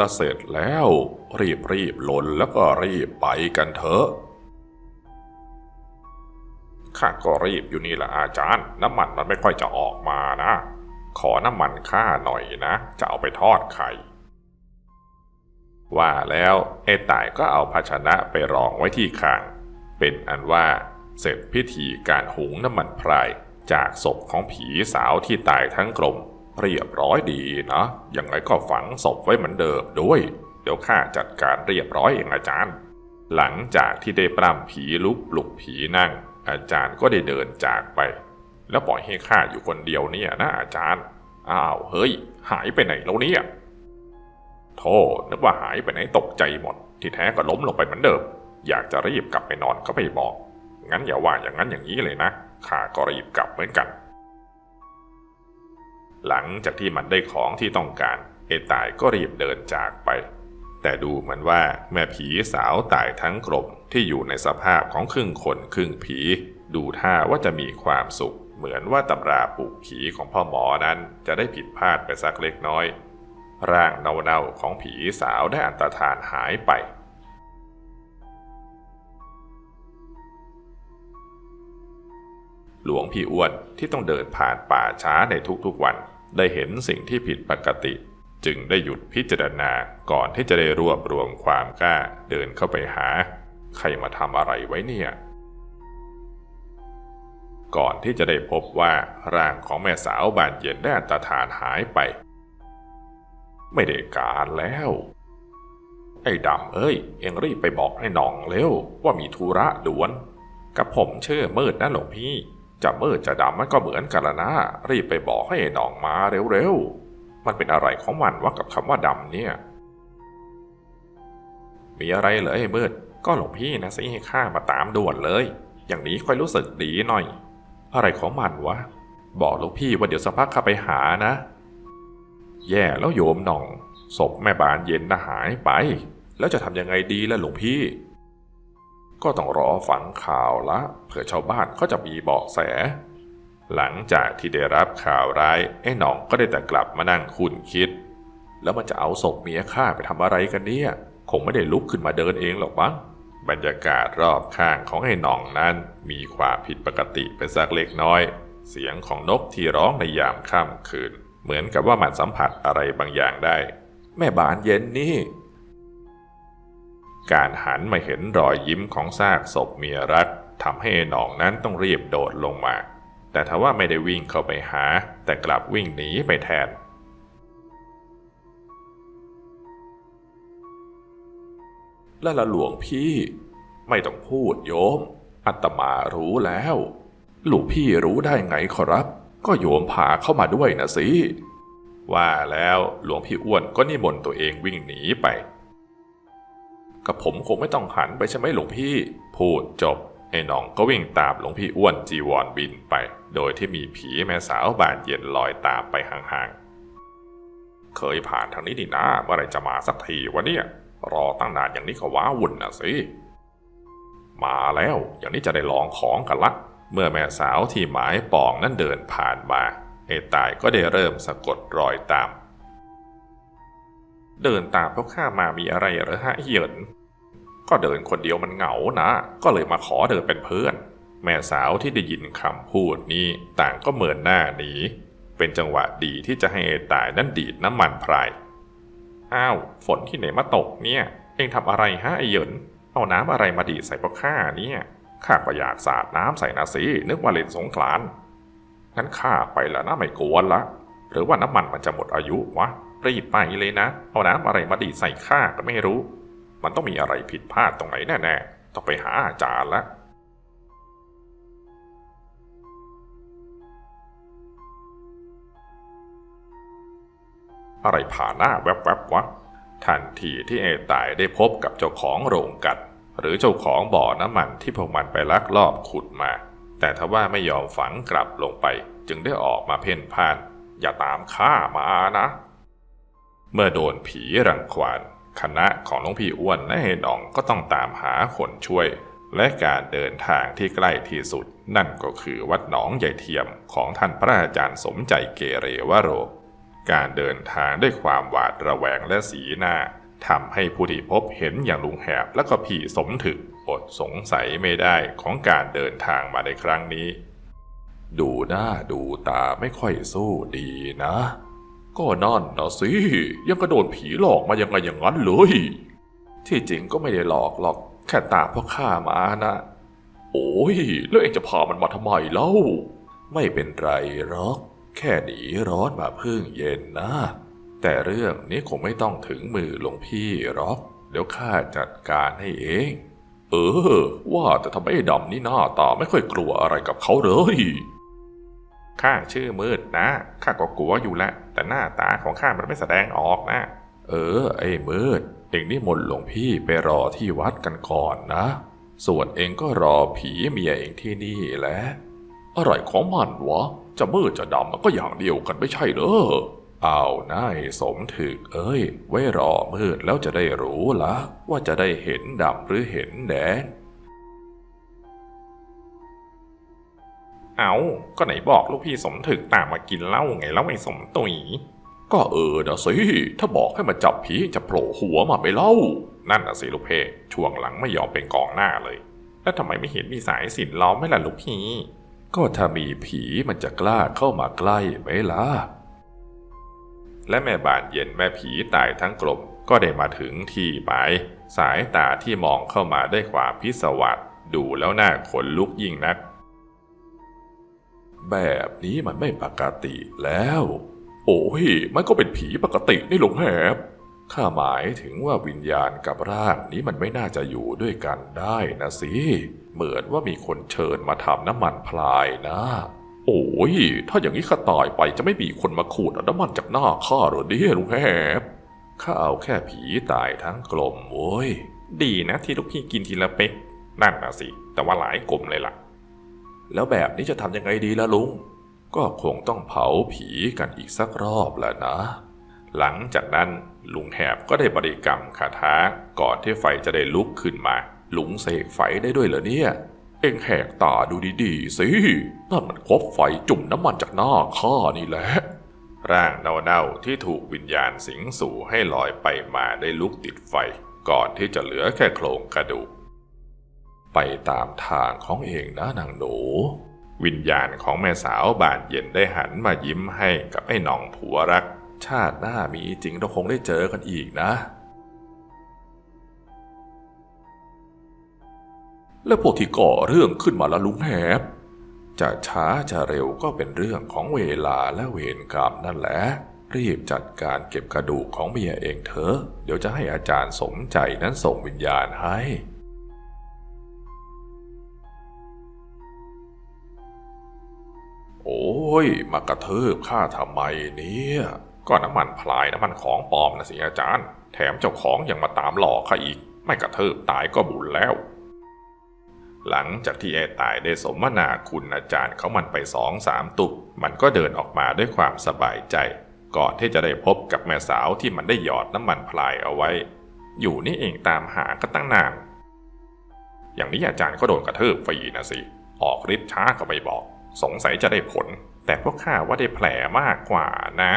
ละเสร็จแล้ว รีบรีบๆลนแล้วก็รีบไปกันเถอะข้าก็รีบอยู่นี่แหละอาจารย์ น้ำมันมันไม่ค่อยจะออกมานะ ขอน้ำมันข้าหน่อยนะ จะเอาไปทอดไข่ ว่าแล้วไอ้ต่ายก็เอาภาชนะไปรองไว้ที่คาง เป็นอันว่าเสร็จพิธีการหุงน้ำมันพรายจากศพของผีสาวที่ตายทั้งกลม เรียบร้อยดีนะ ยังไงก็ฝังศพไว้เหมือนเดิมด้วย เดี๋ยวข้าจัดการเรียบร้อยเองอาจารย์ หลังจากที่ได้ปล้ำผีลุกปลุกผีนั่ง อาจารย์ก็ได้เดินจากไป แล้วปล่อยให้ข้าอยู่คนเดียวเนี่ยนะอาจารย์ อ้าวเฮ้ย หายไปไหนแล้วเนี่ย โธ่นึกว่าหายไปไหนตกใจหมด ที่แท้ก็ล้มลงไปเหมือนเดิม อยากจะรีบกลับไปนอนก็ไม่บอก งั้นอย่าว่าอย่างนั้นอย่างนี้เลยนะ ข้าก็รีบกลับเหมือนกัน หลังจากที่มันได้ของที่ต้องการเอตายก็รีบเดินจากไป แต่ดูเหมือนว่าแม่ผีสาวตายทั้งกลมที่อยู่ในสภาพของครึ่งคนครึ่งผี ดูท่าว่าจะมีความสุข เหมือนว่าตำราปลูกผีของพ่อหมอนั้นจะได้ผิดพลาดไปสักเล็กน้อย ร่างเน่าๆของผีสาวได้อันตรธานหายไปหลวงพี่อ้วนที่ต้องเดินผ่านป่าช้าในทุกๆวัน ได้เห็นสิ่งที่ผิดปกติ จึงได้หยุดพิจารณาก่อนที่จะได้รวบรวมความกล้าเดินเข้าไปหา ใครมาทำอะไรไว้เนี่ย ก่อนที่จะได้พบว่าร่างของแม่สาวบานเย็นได้อัตรธานหายไป ไม่ได้การแล้วไอ้ดำเอ้ย เอ็งรีบไปบอกให้หน่องเร็วว่ามีธุระด่วน กับผมเชื่อมืดนะหลวงพี่ จะมืดจะดำมันก็เหมือนกันละนะ รีบไปบอกให้ไอ้หนองมาเร็วๆ มันเป็นอะไรของมันวะกับคำว่าดำเนี่ย มีอะไรเหรอไอ้มืด ก็หลวงพี่นะสิให้ข้ามาตามด่วนเลย อย่างนี้ค่อยรู้สึกดีหน่อย อะไรของมันวะ บอกหลวงพี่ว่าเดี๋ยวสักพักข้าไปหานะ แย่แล้วโยมหน่อง ศพแม่บานเย็นนะหายไป แล้วจะทำยังไงดีล่ะหลวงพี่ ก็ต้องรอฟังข่าวละเผื่อชาวบ้านเขาจะมีเบาะแส หลังจากที่ได้รับข่าวร้ายไอ้หน่องก็ได้แต่กลับมานั่งคุนคิด แล้วมันจะเอาศพเมียข้าไปทำอะไรกันเนี่ย คงไม่ได้ลุกขึ้นมาเดินเองหรอกมั้งบรรยากาศรอบข้างของไอ้หน่องนั้น มีความผิดปกติไปสักเล็กน้อย เสียงของนกที่ร้องในยามค่ำคืน เหมือนกับว่ามันสัมผัสอะไรบางอย่างได้ แม่บานเย็นนี่ การหันมาเห็นรอยยิ้มของซากศพเมียรักทำให้หนองนั้นต้องรีบโดดลงมา แต่ทว่าไม่ได้วิ่งเข้าไปหา แต่กลับวิ่งหนีไปแทน และละหลวงพี่ ไม่ต้องพูดโยม อัตมารู้แล้ว หลวงพี่รู้ได้ไงขอรับ ก็โยมพาเข้ามาด้วยนะสิ ว่าแล้วหลวงพี่อ้วนก็นิมนต์ตัวเองวิ่งหนีไป กับผมคงไม่ต้องหันไปใช่ไหมหลวงพี่ พูดจบไอ้น้องก็วิ่งตามหลวงพี่อ้วนจีวรบินไป โดยที่มีผีแม่สาวบานเย็นลอยตามไปห่างๆ เคยผ่านทางนี้นี่นะเมื่อไรจะมาสักทีวะเนี่ย รอตั้งนานอย่างนี้ก็ว้าวุ่นนะสิ มาแล้วอย่างนี้จะได้ลองของกันละ เมื่อแม่สาวที่หมายปองนั้นเดินผ่านมาไอ้ตายก็ได้เริ่มสะกดรอยตาม เดินตามเพราะข้ามามีอะไรหรือฮะเหยิน ก็เดินคนเดียวมันเหงานะ ก็เลยมาขอเดินเป็นเพื่อน แม่สาวที่ได้ยินคำพูดนี้ต่างก็เมินหน้าหนี เป็นจังหวะดีที่จะให้ไอ้ตายนั้นดีดน้ำมันพราย อ้าว ฝนที่ไหนมาตกเนี่ย เองทำอะไรฮะไอเหยิน เอาน้ำอะไรมาดีดใส่พวกข้าเนี่ยข้าก็อยากสาดน้ำใส่นะสินึกว่าเล่นสงกรานงั้นข้าไปแล้วนะไม่กวนละ หรือว่าน้ำมันมันจะหมดอายุวะรีบไปเลยนะ เอาน้ำอะไรมาดีดใส่ข้าก็ไม่รู้ มันต้องมีอะไรผิดพลาดตรงไหนแน่ๆ ต้องไปหาอาจารย์ละอะไรผ่านหน้าแวบๆวะ ทันทีที่เอตายได้พบกับเจ้าของโรงกัด หรือเจ้าของบ่อน้ำมันที่พวกมันไปลักลอบขุดมา แต่ทว่าไม่ยอมฝังกลับลงไป จึงได้ออกมาเพ่นพ่าน อย่าตามข้ามานะ เมื่อโดนผีรังควาน คณะของหลวงพี่อ้วนและเฮดองก็ต้องตามหาคนช่วย และการเดินทางที่ใกล้ที่สุด นั่นก็คือวัดหนองใหญ่เทียมของท่านพระอาจารย์สมใจเกเรวโร การเดินทางด้วยความหวาดระแวงและสีหน้าทำให้ผู้ที่พบเห็นอย่างลุงแหบและก็พี่สมถึกอดสงสัยไม่ได้ของการเดินทางมาในครั้งนี้ ดูหน้าดูตาไม่ค่อยสู้ดีนะ ก็นั่นนะสิ ยังกระโดนผีหลอกมายังไงอย่างนั้นเลย ที่จริงก็ไม่ได้หลอกหรอก แค่ตามพ่อข้ามานะ โอ้ย แล้วเองจะพามันมาทำไมเล่า ไม่เป็นไรหรอก แค่หนีร้อนมาเพิ่งเย็นนะ แต่เรื่องนี้คงไม่ต้องถึงมือหลวงพี่หรอก เดี๋ยวข้าจัดการให้เอง เออ ว่าแต่ทำไมไอ้ดำนี่หน้าตาไม่ค่อยกลัวอะไรกับเขาเลย ข้าชื่อมืดนะ ข้าก็กลัวอยู่แหละ แต่หน้าตาของข้ามันไม่แสดงออกนะ เออ ไอ้มืด เองนี่มนหลวงพี่ไปรอที่วัดกันก่อนนะ ส่วนเองก็รอผีเมียเองที่นี่แหละอะไรของมันวะ จะมืดจะดำมันก็อย่างเดียวกันไม่ใช่เหรอเอานายสมถึกเอ้ย ไว้รอมืดแล้วจะได้รู้ละว่าจะได้เห็นดำหรือเห็นแดง เอาก็ไหนบอกลูกพี่สมถึกตามมากินเหล้าไงแล้วไม่สมตุย ก็เออนะสิ ถ้าบอกให้มาจับผีจะโผล่หัวมาไม่เล่า นั่นน่ะสิลูกเพช่วงหลังไม่ยอมเป็นกองหน้าเลย แล้วทำไมไม่เห็นมีสายสินล้อมไม่ล่ะลูกพี่ ก็ถ้ามีผีมันจะกล้าเข้ามาใกล้ไหมล่ะ และแม่บานเย็นแม่ผีตายทั้งกลมก็ได้มาถึงที่หมาย สายตาที่มองเข้ามาด้วยความพิศวาสดูแล้วหน้าขนลุกยิ่งนัก แบบนี้มันไม่ปกติแล้ว โอ้ย มันก็เป็นผีปกตินี่หลวงแหบข้าหมายถึงว่าวิญญาณกับร่างนี้มันไม่น่าจะอยู่ด้วยกันได้นะสิ เหมือนว่ามีคนเชิญมาทำน้ำมันพลายนะ โอ้ย ถ้าอย่างนี้ข้าตายไปจะไม่มีคนมาขูดอน้ำมันจากหน้าข้าหรอเนี่ยลุงแหบข้าเอาแค่ผีตายทั้งกลมโว้ย ดีนะที่ลูกพี่กินทีละเป๊กนั่นนะสิ แต่ว่าหลายกลมเลยล่ะ แล้วแบบนี้จะทำยังไงดีล่ะลุง ก็คงต้องเผาผีกันอีกสักรอบแหละนะ หลังจากนั้นลุงแหบก็ได้บริกรรมคาถาก่อนที่ไฟจะได้ลุกขึ้นมา ลุงเสกไฟได้ด้วยเหรอเนี่ย เอ็งแหกตาดูดีๆสินั่นมันคบไฟจุ่มน้ำมันจากหน้าข้านี่แหละร่างเน่าๆที่ถูกวิญญาณสิงสู่ให้ลอยไปมาได้ลุกติดไฟ ก่อนที่จะเหลือแค่โครงกระดูก ไปตามทางของเองนะนางหนู วิญญาณของแม่สาวบานเย็นได้หันมายิ้มให้กับไอ้หน่องผัวรัก ชาติหน้ามีจริงเราคงได้เจอกันอีกนะ แล้วพวกที่ก่อเรื่องขึ้นมาล้วลุงแหบจะช้าจะเร็วก็เป็นเรื่องของเวลาและเวรกรรมนั่นแหละ รีบจัดการเก็บกระดูกของเมียเองเถอะ เดี๋ยวจะให้อาจารย์สมใจนั้นส่งวิญญาณให้ โอ้ย มากระเทิบข้าทำไมเนี่ย ก็น้ำมันพลายน้ำมันของปลอมนะสิอาจารย์ แถมเจ้าของยังมาตามหลอกข้าอีก ไม่กระเทิบตายก็บุญแล้ว หลังจากที่ไอ้ตายได้สมนาคุณอาจารย์เขามันไปสองสามตุก มันก็เดินออกมาด้วยความสบายใจ ก่อนที่จะได้พบกับแม่สาวที่มันได้หยอดน้ำมันพลายเอาไว้ อยู่นี่เองตามหาก็ตั้งนาน อย่างนี้อาจารย์ก็โดนกระเทิบฟรีนะสิ ออกฤทธิ์ช้าก็ไม่บอก สงสัยจะได้ผล แต่พวกข้าว่าได้แผลมากกว่านะ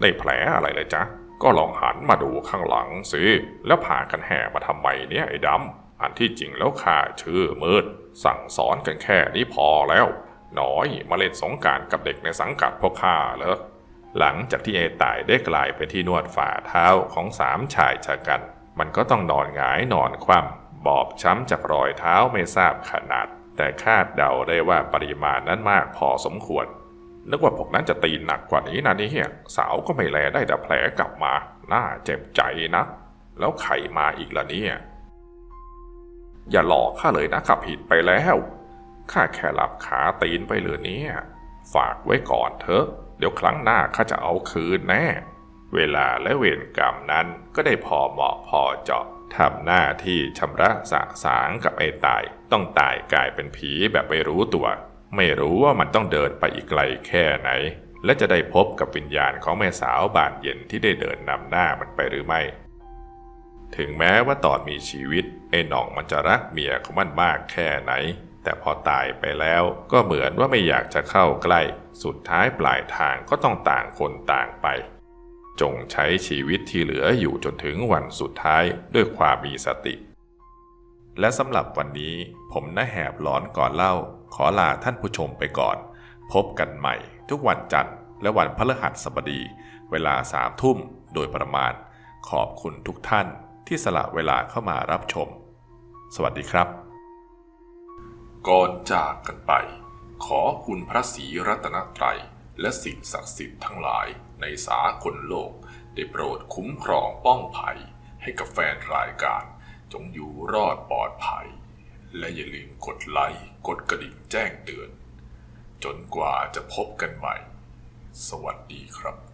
ได้แผลอะไรเลยจ๊ะ ก็ลองหันมาดูข้างหลังสิ แล้วพากันแห่มาทำไมเนี่ยไอ้ดำ อันที่จริงแล้วข้าชื่อมืด สั่งสอนกันแค่นี้พอแล้ว น้อยมาเล่นสงการกับเด็กในสังกัดพวกข้าเหรอหลังจากที่ไอ้ตายได้กลายไปนที่นวดฝ่าเท้าของสามชายชะกัน มันก็ต้องนอนหงายนอนคว่ำบอบช้ำจากรอยเท้าไม่ทราบขนาด แต่คาดเดาได้ว่าปริมาณนั้นมากพอสมควร นึกว่าพวกนั้นจะตีหนักกว่านี้นะนี่เฮียสาวก็ไม่แลได้แต่แผลกลับมา น่าเจ็บใจนะ แล้วใครมาอีกละเนี่ย อย่าหลอกข้าเลยนะข้าผิดไปแล้ว ข้าแค่หลับขาตีนไปเลยเนี่ย ฝากไว้ก่อนเถอะ เดี๋ยวครั้งหน้าข้าจะเอาคืนแน่ เวลาและเวรกรรมนั้นก็ได้พอเหมาะพอเจาะ ทำหน้าที่ชำระสะสางกับไอ้ตาย ต้องตายกลายเป็นผีแบบไม่รู้ตัว ไม่รู้ว่ามันต้องเดินไปอีกไกลแค่ไหน และจะได้พบกับวิญญาณของแม่สาวบานเย็นที่ได้เดินนำหน้ามันไปหรือไม่ ถึงแม้ว่าตอนมีชีวิตไอ้หน่องมันจะรักเมียของมันมากแค่ไหน แต่พอตายไปแล้วก็เหมือนว่าไม่อยากจะเข้าใกล้ สุดท้ายปลายทางก็ต้องต่างคนต่างไป จงใช้ชีวิตที่เหลืออยู่จนถึงวันสุดท้ายด้วยความมีสติ และสำหรับวันนี้ผมน้าแหบหลอนก่อนเล่า ขอลาท่านผู้ชมไปก่อน พบกันใหม่ ทุกวันจันทร์และวันพฤหัสบดี เวลาสามทุ่มโดยประมาณ ขอบคุณทุกท่านที่สละเวลาเข้ามารับชม สวัสดีครับ ก่อนจากกันไป ขอคุณพระศรีรัตนตรัย และสิ่งศักดิ์สิทธิ์ทั้งหลายในสากลโลก ได้โปรดคุ้มครองป้องภัย ให้กับแฟนรายการ จงอยู่รอดปลอดภัย และอย่าลืมกดไลค์กดกระดิ่งแจ้งเตือน จนกว่าจะพบกันใหม่ สวัสดีครับ